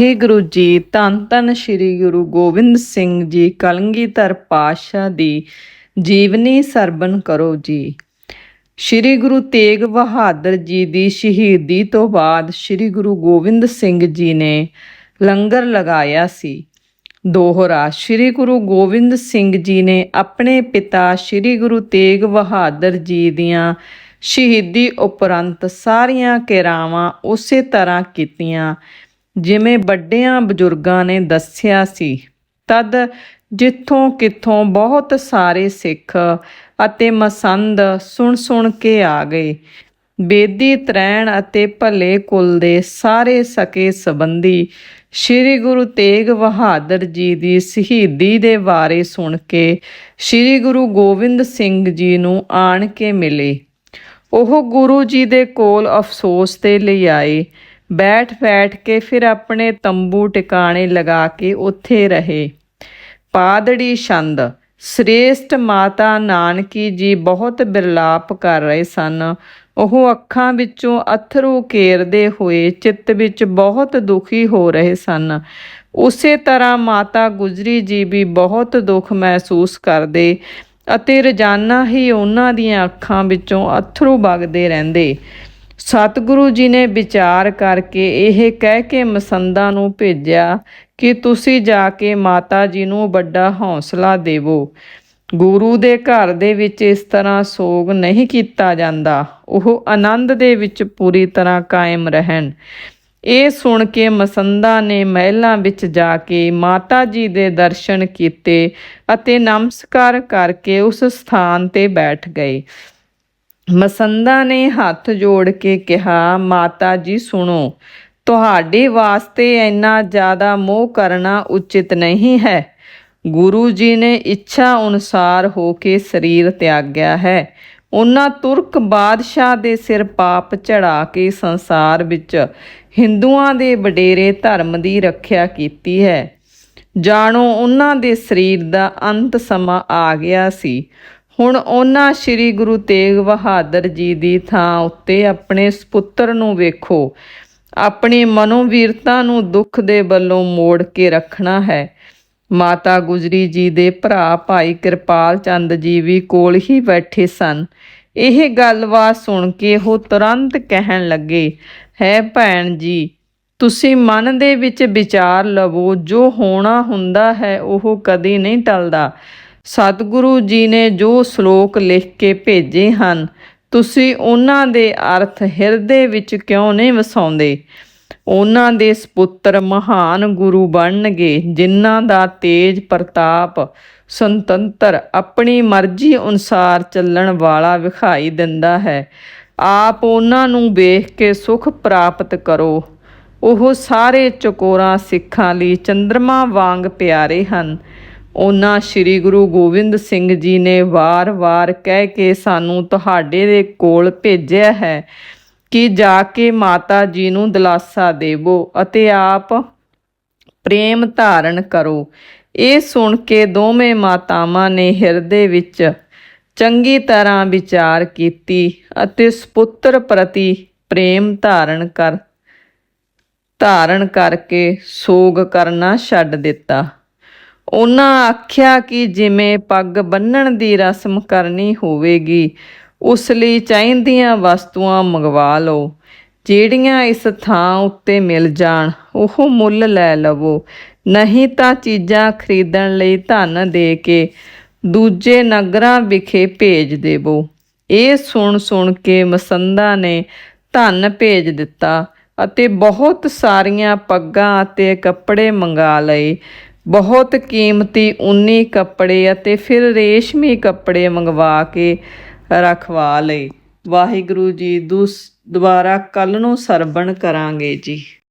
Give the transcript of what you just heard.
ਵਾਹਿਗੁਰੂ ਜੀ, ਧੰਨ ਧੰਨ ਸ੍ਰੀ ਗੁਰੂ ਗੋਬਿੰਦ ਸਿੰਘ ਜੀ ਕਲਗੀਧਰ ਪਾਤਸ਼ਾਹ ਦੀ ਜੀਵਨੀ ਸਰਵਣ ਕਰੋ ਜੀ। ਸ੍ਰੀ ਗੁਰੂ ਤੇਗ ਬਹਾਦਰ ਜੀ ਦੀ ਸ਼ਹੀਦੀ ਤੋਂ ਬਾਅਦ ਸ੍ਰੀ ਗੁਰੂ ਗੋਬਿੰਦ ਸਿੰਘ ਜੀ ਨੇ ਲੰਗਰ ਲਗਾਇਆ ਸੀ। ਦੋਹਰਾ, ਸ੍ਰੀ ਗੁਰੂ ਗੋਬਿੰਦ ਸਿੰਘ ਜੀ ਨੇ ਆਪਣੇ ਪਿਤਾ ਸ੍ਰੀ ਗੁਰੂ ਤੇਗ ਬਹਾਦਰ ਜੀ ਦੀਆਂ ਸ਼ਹੀਦੀ ਉਪਰੰਤ ਸਾਰੀਆਂ ਕਿਰਾਵਾਂ ਉਸੇ ਤਰ੍ਹਾਂ ਕੀਤੀਆਂ ਜਿਵੇਂ ਵੱਡਿਆਂ ਬਜ਼ੁਰਗਾਂ ਨੇ ਦੱਸਿਆ ਸੀ, ਤਦ ਜਿੱਥੋਂ ਕਿੱਥੋਂ ਬਹੁਤ ਸਾਰੇ ਸਿੱਖ ਅਤੇ ਮਸੰਦ ਸੁਣ ਸੁਣ ਕੇ ਆ ਗਏ। ਬੇਦੀ ਤਰੈਣ ਅਤੇ ਭਲੇ ਕੁਲ ਦੇ ਸਾਰੇ ਸਕੇ ਸੰਬੰਧੀ ਸ੍ਰੀ ਗੁਰੂ ਤੇਗ ਬਹਾਦਰ ਜੀ ਦੀ ਸ਼ਹੀਦੀ ਦੇ ਬਾਰੇ ਸੁਣ ਕੇ ਸ੍ਰੀ ਗੁਰੂ ਗੋਬਿੰਦ ਸਿੰਘ ਜੀ ਨੂੰ ਆਣ ਕੇ ਮਿਲੇ। ਉਹ ਗੁਰੂ ਜੀ ਦੇ ਕੋਲ ਅਫਸੋਸ ਤੇ ਲਈ ਆਏ ਬੈਠ ਬੈਠ ਕੇ ਫਿਰ ਆਪਣੇ ਤੰਬੂ ਟਿਕਾਣੇ ਲਗਾ ਕੇ ਉੱਥੇ ਰਹੇ। ਪਾਦੜੀ ਛੰਦ, ਸ੍ਰੇਸ਼ਟ ਮਾਤਾ ਨਾਨਕੀ ਜੀ ਬਹੁਤ ਬਿਰਲਾਪ ਕਰ ਰਹੇ ਸਨ। ਉਹ ਅੱਖਾਂ ਵਿੱਚੋਂ ਅਥਰੂ ਕੇਰਦੇ ਹੋਏ ਚਿੱਤ ਵਿੱਚ ਬਹੁਤ ਦੁਖੀ ਹੋ ਰਹੇ ਸਨ। ਉਸੇ ਤਰ੍ਹਾਂ ਮਾਤਾ ਗੁਜਰੀ ਜੀ ਵੀ ਬਹੁਤ ਦੁੱਖ ਮਹਿਸੂਸ ਕਰਦੇ ਅਤੇ ਰੋਜ਼ਾਨਾ ਹੀ ਉਹਨਾਂ ਦੀਆਂ ਅੱਖਾਂ ਵਿੱਚੋਂ ਅਥਰੂ ਵਗਦੇ ਰਹਿੰਦੇ। ਸਤਿਗੁਰੂ ਜੀ ਨੇ ਵਿਚਾਰ ਕਰਕੇ ਇਹ ਕਹਿ ਕੇ ਮਸੰਦਾਂ ਨੂੰ ਭੇਜਿਆ ਕਿ ਤੁਸੀਂ ਜਾ ਕੇ ਮਾਤਾ ਜੀ ਨੂੰ ਵੱਡਾ ਹੌਸਲਾ ਦੇਵੋ। ਗੁਰੂ ਦੇ ਘਰ ਦੇ ਵਿੱਚ ਇਸ ਤਰ੍ਹਾਂ ਸੋਗ ਨਹੀਂ ਕੀਤਾ ਜਾਂਦਾ। ਉਹ ਆਨੰਦ ਦੇ ਵਿੱਚ ਪੂਰੀ ਤਰ੍ਹਾਂ ਕਾਇਮ ਰਹਿਣ। ਇਹ ਸੁਣ ਕੇ ਮਸੰਦਾ ਨੇ ਮਹਿਲਾਂ ਵਿੱਚ ਜਾ ਕੇ ਮਾਤਾ ਜੀ ਦੇ ਦਰਸ਼ਨ ਕੀਤੇ ਅਤੇ ਨਮਸਕਾਰ ਕਰਕੇ ਉਸ ਸਥਾਨ ਤੇ ਬੈਠ ਗਏ। ਮਸੰਦਾ ਨੇ ਹੱਥ ਜੋੜ ਕੇ ਕਿਹਾ, ਮਾਤਾ ਜੀ, ਸੁਣੋ, ਤੁਹਾਡੇ ਵਾਸਤੇ ਇੰਨਾ ਜ਼ਿਆਦਾ ਮੋਹ ਕਰਨਾ ਉਚਿਤ ਨਹੀਂ ਹੈ। ਗੁਰੂ ਜੀ ਨੇ ਇੱਛਾ ਅਨੁਸਾਰ ਹੋ ਕੇ ਸਰੀਰ ਤਿਆਗਿਆ ਹੈ। ਉਹਨਾਂ ਤੁਰਕ ਬਾਦਸ਼ਾਹ ਦੇ ਸਿਰ ਪਾਪ ਚੜਾ ਕੇ ਸੰਸਾਰ ਵਿੱਚ ਹਿੰਦੂਆਂ ਦੇ ਵਡੇਰੇ ਧਰਮ ਦੀ ਰੱਖਿਆ ਕੀਤੀ ਹੈ। ਜਾਣੋ, ਉਹਨਾਂ ਦੇ ਸਰੀਰ ਦਾ ਅੰਤ ਸਮਾਂ ਆ ਗਿਆ ਸੀ। ਹੁਣ ਉਹਨਾਂ ਸ੍ਰੀ ਗੁਰੂ ਤੇਗ ਬਹਾਦਰ ਜੀ ਦੀ ਥਾਂ ਉੱਤੇ ਆਪਣੇ ਸੁਪੁੱਤਰ ਨੂੰ ਵੇਖੋ। ਆਪਣੀ ਮਨੋਵੀਰਤਾ ਨੂੰ ਦੁੱਖ ਦੇ ਵੱਲੋਂ ਮੋੜ ਕੇ ਰੱਖਣਾ ਹੈ। ਮਾਤਾ ਗੁਜਰੀ ਜੀ ਦੇ ਭਰਾ ਭਾਈ ਕਿਰਪਾਲ ਚੰਦ ਜੀ ਵੀ ਕੋਲ ਹੀ ਬੈਠੇ ਸਨ। ਇਹ ਗੱਲਬਾਤ ਸੁਣ ਕੇ ਉਹ ਤੁਰੰਤ ਕਹਿਣ ਲੱਗੇ, ਹੈ ਭੈਣ ਜੀ, ਤੁਸੀਂ ਮਨ ਦੇ ਵਿੱਚ ਵਿਚਾਰ ਲਵੋ, ਜੋ ਹੋਣਾ ਹੁੰਦਾ ਹੈ ਉਹ ਕਦੀ ਨਹੀਂ ਟਲਦਾ। ਸਤਿਗੁਰੂ ਜੀ ਨੇ ਜੋ ਸ਼ਲੋਕ ਲਿਖ ਕੇ ਭੇਜੇ ਹਨ, ਤੁਸੀਂ ਉਹਨਾਂ ਦੇ ਅਰਥ ਹਿਰਦੇ ਵਿੱਚ ਕਿਉਂ ਨਹੀਂ ਵਸਾਉਂਦੇ? ਉਹਨਾਂ ਦੇ ਸੁਪੁੱਤਰ ਮਹਾਨ ਗੁਰੂ ਬਣਨਗੇ, ਜਿਨ੍ਹਾਂ ਦਾ ਤੇਜ ਪ੍ਰਤਾਪ ਸੁਤੰਤਰ ਆਪਣੀ ਮਰਜ਼ੀ ਅਨੁਸਾਰ ਚੱਲਣ ਵਾਲਾ ਵਿਖਾਈ ਦਿੰਦਾ ਹੈ। ਆਪ ਉਹਨਾਂ ਨੂੰ ਵੇਖ ਕੇ ਸੁਖ ਪ੍ਰਾਪਤ ਕਰੋ। ਉਹ ਸਾਰੇ ਚਕੋਰਾਂ ਸਿੱਖਾਂ ਲਈ ਚੰ드ਰਮਾ ਵਾਂਗ ਪਿਆਰੇ ਹਨ। ਉਹਨਾਂ ਸ੍ਰੀ ਗੁਰੂ ਗੋਬਿੰਦ ਸਿੰਘ ਜੀ ਨੇ ਵਾਰ-ਵਾਰ ਕਹਿ ਕੇ ਸਾਨੂੰ ਤੁਹਾਡੇ ਦੇ ਕੋਲ ਭੇਜਿਆ ਹੈ ਕਿ ਜਾ ਕੇ ਮਾਤਾ ਜੀ ਨੂੰ ਦਿਲਾਸਾ ਦੇਵੋ ਅਤੇ ਆਪ ਪ੍ਰੇਮ ਧਾਰਨ ਕਰੋ। ਇਹ ਸੁਣ ਕੇ ਦੋਵੇਂ ਮਾਤਾਵਾਂ ਨੇ ਹਿਰਦੇ ਵਿੱਚ ਚੰਗੀ ਤਰ੍ਹਾਂ ਵਿਚਾਰ ਕੀਤੀ ਅਤੇ ਸੁਪੁੱਤਰ ਪ੍ਰਤੀ ਪ੍ਰੇਮ ਧਾਰਨ ਕਰ, ਧਾਰਨ ਕਰਕੇ ਸੋਗ ਕਰਨਾ ਛੱਡ ਦਿੱਤਾ। ਉਹਨਾਂ ਆਖਿਆ ਕਿ ਜਿਵੇਂ ਪੱਗ ਬੰਨਣ ਦੀ ਰਸਮ ਕਰਨੀ ਹੋਵੇਗੀ, ਉਸ ਲਈ ਚਾਹੀਦੀਆਂ ਵਸਤੂਆਂ ਮੰਗਵਾ ਲਓ। ਜਿਹੜੀਆਂ ਇਸ ਥਾਂ ਉੱਤੇ ਮਿਲ ਜਾਣ, ਉਹ ਮੁੱਲ ਲੈ ਲਵੋ। ਨਹੀਂ ਤਾਂ ਚੀਜ਼ਾਂ ਖਰੀਦਣ ਲਈ ਧਨ ਦੇ ਕੇ ਦੂਜੇ ਨਗਰਾਂ ਵਿਖੇ ਭੇਜ ਦੇਵੋ। ਇਹ ਸੁਣ ਸੁਣ ਕੇ ਮਸੰਦਾ ਨੇ ਧਨ ਭੇਜ ਦਿੱਤਾ ਅਤੇ ਬਹੁਤ ਸਾਰੀਆਂ ਪੱਗਾਂ ਅਤੇ ਕੱਪੜੇ ਮੰਗਾ ਲਏ। ਬਹੁਤ ਕੀਮਤੀ ਉਨੀ ਕੱਪੜੇ ਅਤੇ ਫਿਰ ਰੇਸ਼ਮੀ ਕੱਪੜੇ ਮੰਗਵਾ ਕੇ ਰਖਵਾ ਲਏ। ਵਾਹਿਗੁਰੂ ਜੀ, ਦੁਸ, ਦੁਬਾਰਾ ਕੱਲ ਨੂੰ ਸਰਵਣ ਕਰਾਂਗੇ ਜੀ।